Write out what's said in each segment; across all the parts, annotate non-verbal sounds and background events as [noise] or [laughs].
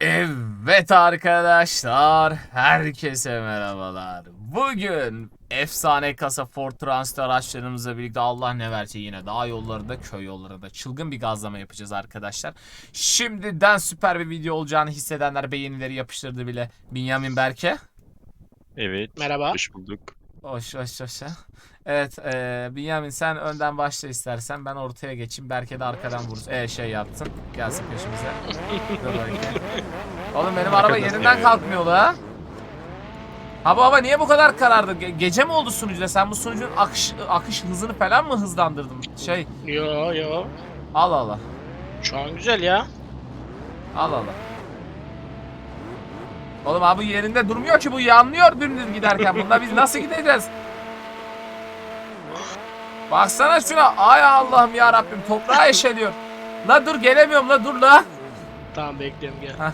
Evet arkadaşlar, herkese merhabalar. Bugün efsane kasa Ford Transit araçlarımızla birlikte Allah ne verse yine dağ yollarında, köy yollarında çılgın bir gazlama yapacağız arkadaşlar. Şimdiden süper bir video olacağını hissedenler beğenileri yapıştırdı bile. Binyamin Berke. Evet. Merhaba. Hoş bulduk. Hoş hoş hoş. Evet, eee Binyamin sen önden başla istersen ben ortaya geçeyim. Berke de arkadan vurur. E şey yaptın. Gelsin peşimize. Dur bakayım. Oğlum benim araba Arkadan yerinden seviyor. kalkmıyor la. Ha bu hava niye bu kadar karardı? Ge- gece mi oldu sunucuda? Sen bu sunucunun akış, akış hızını falan mı hızlandırdın? Şey, Yo yo. al Allah. Şu an güzel ya. Al Allah. Oğlum abi yerinde durmuyor ki bu yanlıyor dümdüz giderken. Bunda biz nasıl gideceğiz? Baksana şuna. Ay Allah'ım ya Rabbim toprağa eşeliyor. La dur gelemiyorum la dur la. Tamam bekliyorum gel.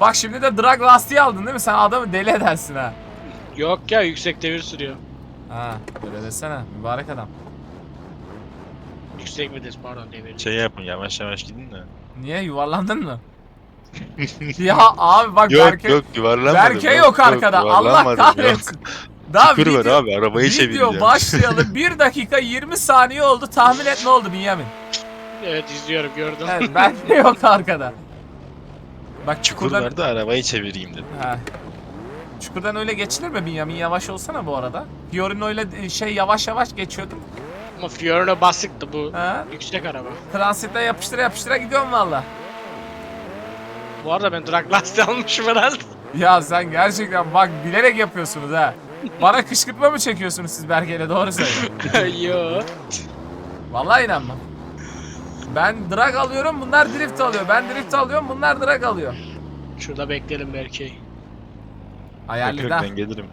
Bak şimdi de drag lastiği aldın değil mi? Sen adamı deli edersin ha. Yok ya yüksek devir sürüyor. Ha öyle desene mübarek adam. Yüksek mi des pardon devir. Şey yapın yavaş yavaş gidin de. Niye yuvarlandın mı? [laughs] ya abi bak Yok Berke, yok yuvarlanmadım. Berke yok arkada. Allah yuvarlanmadım, yok. kahretsin. Daha var video, abi arabayı video çevireceğim. başlayalı 1 dakika 20 saniye oldu. Tahmin et ne oldu Binyamin? Evet izliyorum gördüm. Evet Berke yok arkada. Bak Çukur çukurdan... var da arabayı çevireyim dedim. Ha. Çukurdan öyle geçilir mi Binyamin? Yavaş olsana bu arada. Fiorino öyle şey yavaş yavaş geçiyordum. Ama Fiorino basıktı bu. Ha. Yüksek araba. Transitte yapıştıra yapıştıra gidiyorum valla. Bu arada ben drag lastiği [laughs] almışım herhalde. Ya sen gerçekten bak bilerek yapıyorsunuz ha. Bana kışkırtma mı çekiyorsunuz siz Berke'yle doğru söyle. [laughs] Yo. Vallahi inanmam. Ben drag alıyorum bunlar drift alıyor. Ben drift alıyorum bunlar drag alıyor. Şurada bekleyelim belki. Yok Hayalli yok ha. ben gelirim.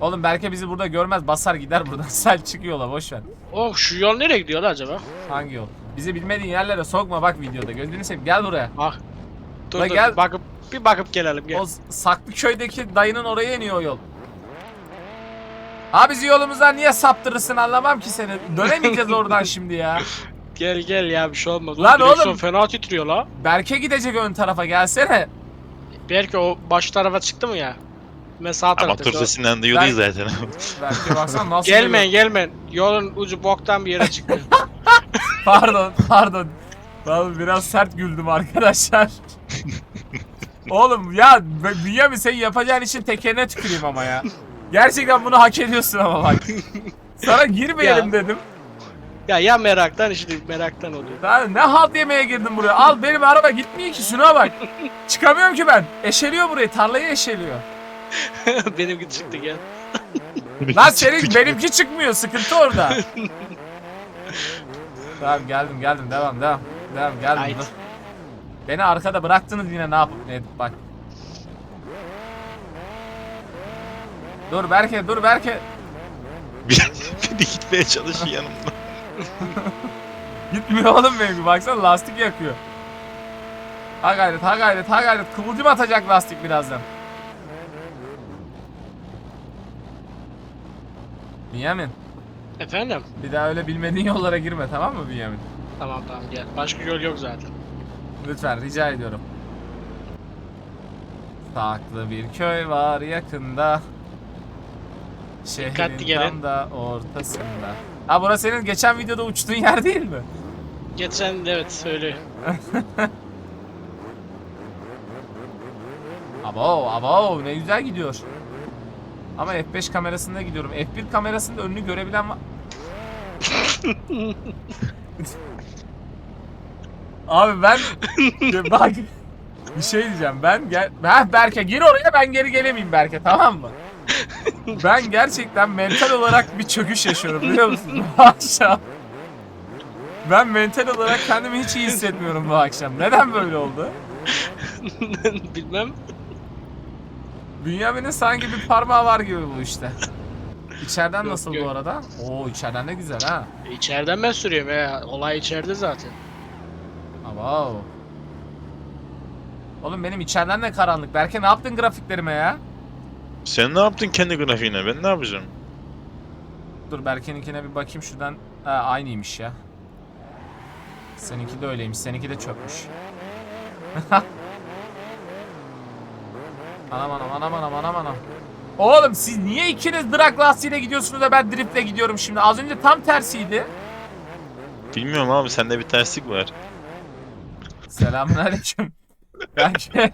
Oğlum Berke bizi burada görmez basar gider buradan. [laughs] Sen çık yola boş ver. Oh şu yol nereye gidiyor lan acaba? Hangi yol? Bizi bilmediğin yerlere sokma bak videoda. Gözünü seveyim gel buraya. Bak. Dur La dur gel. bakıp bir bakıp gelelim gel. O saklı köydeki dayının oraya iniyor o yol. Abi bizi yolumuzdan niye saptırırsın anlamam ki seni. Dönemeyeceğiz [laughs] oradan şimdi ya. Gel gel ya bir şey olmaz. Lan Direksiyon oğlum. fena titriyor la. Berke gidecek ön tarafa gelsene. Belki o baş tarafa çıktı mı ya? Ben sağ Ama tarafta. motor sesinden duyuyordu Ben- zaten. Berke baksana nasıl Gelmeyin gelmeyin. Yolun ucu boktan bir yere çıkıyor. [laughs] Pardon, pardon. Vallahi biraz sert güldüm arkadaşlar. [laughs] Oğlum ya B- Bünyamin senin yapacağın için tekerine tüküreyim ama ya. Gerçekten bunu hak ediyorsun ama bak. Sana girmeyelim Ya. dedim. ya ya meraktan işte meraktan oluyor. Daha ne halt yemeye girdim buraya. Al benim araba gitmiyor ki şuna bak. [laughs] Çıkamıyorum ki ben. Eşeliyor burayı. Tarlayı eşeliyor. [laughs] Benimki çıktı gel. Lan senin benimki çıkmıyor. Sıkıntı orada. [laughs] tamam geldim geldim. Devam devam. Devam geldim. Haydi. Beni arkada bıraktınız yine ne yapıp ne edip bak. Dur Berke dur Berke. [laughs] Biri gitmeye çalışıyor yanımda. Gitmiyor oğlum benim baksana lastik yakıyor. Ha gayret ha gayret ha gayret. Kıvılcım atacak lastik birazdan. Bünyamin Efendim? bir daha öyle bilmediğin yollara girme tamam mı Bünyamin? Tamam tamam gel. Başka yol yok zaten. Lütfen rica ediyorum. Saklı bir köy var yakında. Şehrin Dikkatli gelin. tam da ortasında. Ha burası senin geçen videoda uçtuğun yer değil mi? Geçen evet söyle. [laughs] Abo abo ne güzel gidiyor. Ama F5 kamerasında gidiyorum. F1 kamerasında önünü görebilen var. [laughs] Abi ben [laughs] bak bir şey diyeceğim. Ben gel Heh, Berke gir oraya ben geri gelemeyeyim Berke tamam mı? Ben gerçekten mental olarak bir çöküş yaşıyorum biliyor musun [laughs] bu akşam? Ben mental olarak kendimi hiç iyi hissetmiyorum bu akşam. Neden böyle oldu? Bilmem. Bünyamin'in sanki bir parmağı var gibi bu işte. [laughs] İçeriden Yok, nasıl yok. bu arada? Oo içeriden de güzel ha. İçeriden ben sürüyorum ya. Olay içeride zaten. Wow. Oğlum benim içeriden de karanlık. Berke ne yaptın grafiklerime ya? Sen ne yaptın kendi grafiğine? Ben ne yapacağım? Dur Berke'ninkine bir bakayım şuradan. Ha, aynıymış ya. Seninki de öyleymiş. Seninki de çökmüş. [laughs] anam anam anam anam anam anam. Oğlum siz niye ikiniz drag lastiğiyle gidiyorsunuz da ben driftle gidiyorum şimdi? Az önce tam tersiydi. Bilmiyorum abi sende bir terslik var. Selamünaleyküm. [laughs] Berke.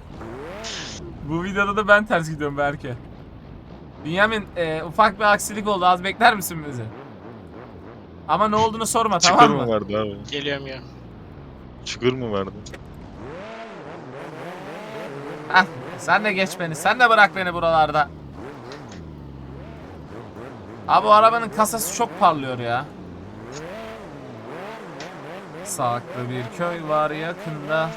Bu videoda da ben ters gidiyorum Berke. Bünyamin e, ufak bir aksilik oldu. Az bekler misin bizi? Ama ne olduğunu sorma Çukur tamam mu mı? vardı abi? Geliyorum ya. Çukur mu vardı? Heh, sen de geç beni. Sen de bırak beni buralarda. Abi bu arabanın kasası çok parlıyor ya. Saklı bir köy var yakında.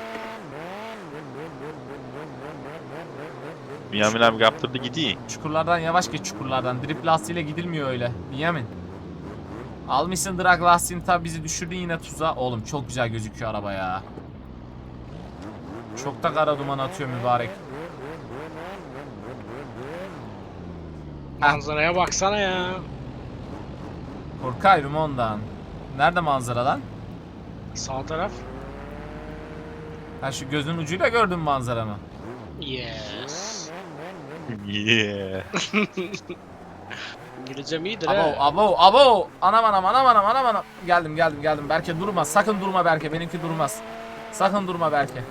Bünyamin abi kaptırdı gidiyor. Çukurlardan yavaş geç çukurlardan. Drip lastiğiyle gidilmiyor öyle. Bünyamin. Almışsın drag lastiğini tabi bizi düşürdün yine tuza. Oğlum çok güzel gözüküyor araba ya. Çok da kara duman atıyor mübarek. Manzaraya baksana ya. Korkay ondan. Nerede manzara lan? Sağ taraf. Ha şu gözün ucuyla gördün manzaramı. Yes. Yeah. [laughs] Gireceğim iyidir Abo he. abo abo. Anam anam anam anam anam anam. Geldim geldim geldim. Berke durma. Sakın durma Berke. Benimki durmaz. Sakın durma Berke.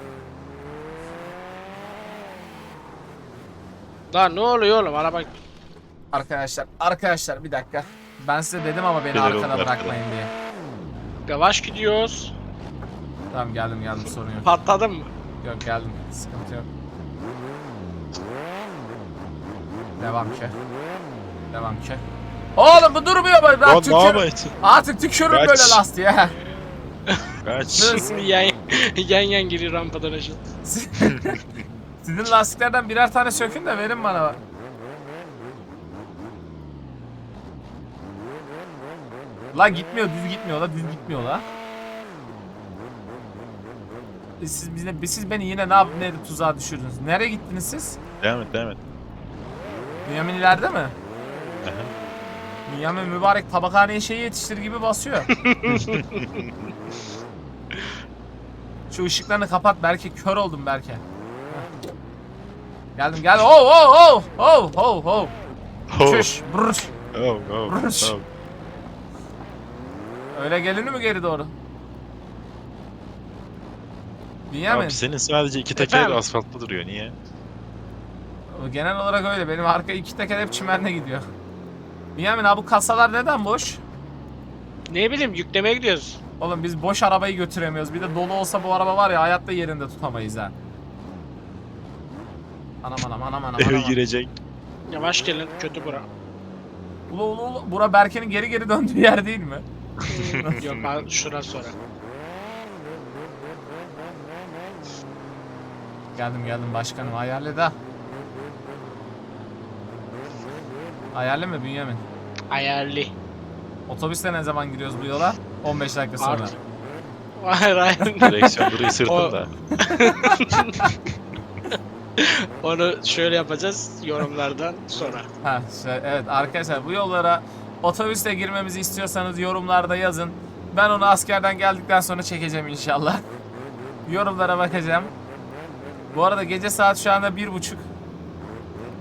Lan ne oluyor oğlum araba Arkadaşlar arkadaşlar bir dakika. Ben size dedim ama beni oldu arkada arkada? bırakmayın diye. yavaş gidiyoruz. Tamam geldim geldim sorun yok. Patladın mı? Yok geldim. Sıkıntı yok. Devam ki. Devam ki. Oğlum bu durmuyor böyle. Ben Lan ne? Artık tükürürüm Kaç. böyle lastiğe. [laughs] Kaç. Sus. yan, [laughs] yan yan giriyor rampadan aşağı. [laughs] Sizin lastiklerden birer tane sökün de verin bana. La gitmiyor, düz gitmiyor la, düz gitmiyor la. E Siz, bize, siz beni yine ne yapıp nerede tuzağa düşürdünüz? Nereye gittiniz siz? Devam et devam et. Bünyamin ileride mi? Aha. Bünyamin mübarek tabakhaneye şeyi yetiştir gibi basıyor. [laughs] Şu ışıklarını kapat belki kör oldum belki. Geldim geldim. Oh oh oh oh oh oh. Çüş. brrş. oh, oh, Rış. oh. Öyle gelini mi geri doğru? Bünyamin. Abi senin sadece iki teker Efendim? asfaltta duruyor niye? Genel olarak öyle. Benim arka iki teker hep çimenle gidiyor. Bünyamin abi bu kasalar neden boş? Ne bileyim yüklemeye gidiyoruz. Oğlum biz boş arabayı götüremiyoruz. Bir de dolu olsa bu araba var ya hayatta yerinde tutamayız ha. Anam anam anam anam Eve anam. girecek. Yavaş gelin kötü bura. Ula ula ula. Bura Berke'nin geri geri döndüğü yer değil mi? Yok [laughs] ben şurası sonra. Geldim geldim başkanım ayarla da. Ayarla mı Bünyamin? Ayarlı. Otobüste ne zaman giriyoruz bu yola? 15 dakika sonra. Artık. Hayır hayır. Direksiyon duruyor sırtında. [laughs] Onu şöyle yapacağız yorumlardan sonra. Ha, şey, evet arkadaşlar bu yollara otobüste girmemizi istiyorsanız yorumlarda yazın. Ben onu askerden geldikten sonra çekeceğim inşallah. Yorumlara bakacağım. Bu arada gece saat şu anda bir buçuk.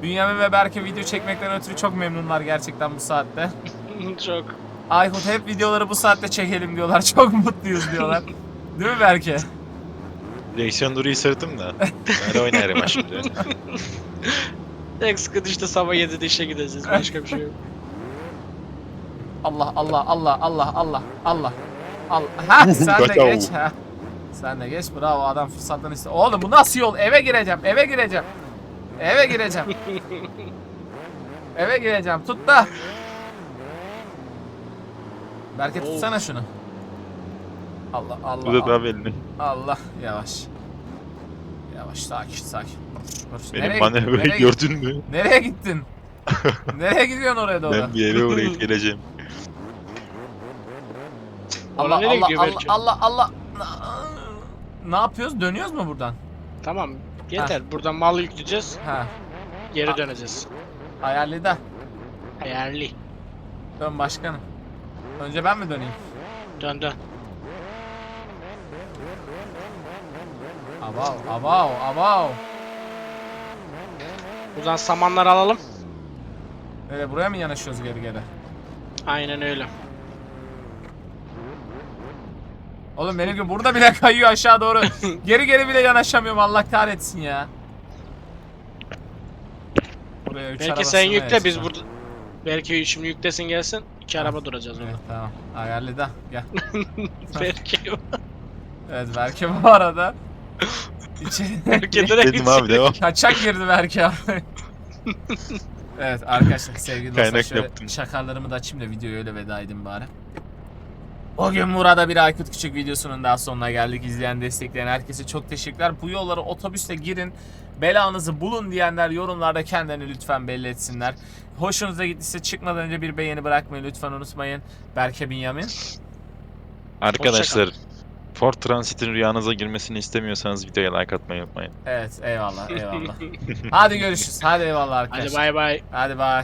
Bünyamin ve Berke video çekmekten ötürü çok memnunlar gerçekten bu saatte. [laughs] Çok. Aykut hep videoları bu saatte çekelim diyorlar. [laughs] Çok mutluyuz diyorlar. Değil mi Berke? Direksiyon duruyor sırtımda. Böyle oynarım ha şimdi. [laughs] Tek sıkıntı işte sabah 7'de işe gideceğiz. Başka bir şey yok. Allah Allah Allah Allah Allah Allah. Allah. Ha [laughs] sen de geç ha. Sen de geç bravo adam fırsattan iste. Oğlum bu nasıl yol? Eve gireceğim. Eve gireceğim. Eve gireceğim. eve gireceğim. Tut da. Berke tutsana şunu. Allah Allah. Bu da Allah. daha belli. Allah yavaş. Yavaş sakin sakin. Benim Nereye manevrayı gördün mü? Nereye gittin? [laughs] Nereye gidiyorsun oraya doğru? Ben bir yere uğrayıp [laughs] geleceğim. Allah nereye Allah gidiyor Allah? Allah Allah. Ne yapıyoruz? Dönüyoruz mu buradan? Tamam. Yeter. Buradan mal yükleyeceğiz. Ha. Geri Ha. döneceğiz. Ayarlı da. Ayarlı. Dön başkanım. Önce ben mi döneyim? Dön dön. Abav, abav, abav. Buradan samanları alalım. Öyle buraya mı yanaşıyoruz geri geri? Aynen öyle. Oğlum benimki burada bile [laughs] kayıyor aşağı doğru. [laughs] geri geri bile yanaşamıyorum Allah kahretsin ya. Buraya üç Belki sen yükle biz burada. Belki şimdi yüklesin gelsin. İki araba duracağız Evet orada. tamam. Ayarladı. Gel. Belki. [laughs] Evet belki bu arada. İçeri Belki direkt Dedim abi devam. kaçak girdi belki abi. Evet arkadaşlar sevgili dostlar Kaynak şöyle yaptım. şakalarımı da açayım da videoyu öyle veda edeyim bari. Bugün burada bir Aykut Küçük videosunun daha sonuna geldik. İzleyen, destekleyen herkese çok teşekkürler. Bu yollara otobüsle girin, belanızı bulun diyenler yorumlarda kendilerini lütfen belli etsinler. Hoşunuza gittiyse çıkmadan önce bir beğeni bırakmayı lütfen unutmayın. Berke Binyamin. Arkadaşlar Ford Transit'in rüyanıza girmesini istemiyorsanız videoya like atmayı unutmayın. Evet eyvallah eyvallah. [laughs] Hadi görüşürüz. Hadi eyvallah Hadi arkadaşlar. bay bay. Hadi bay.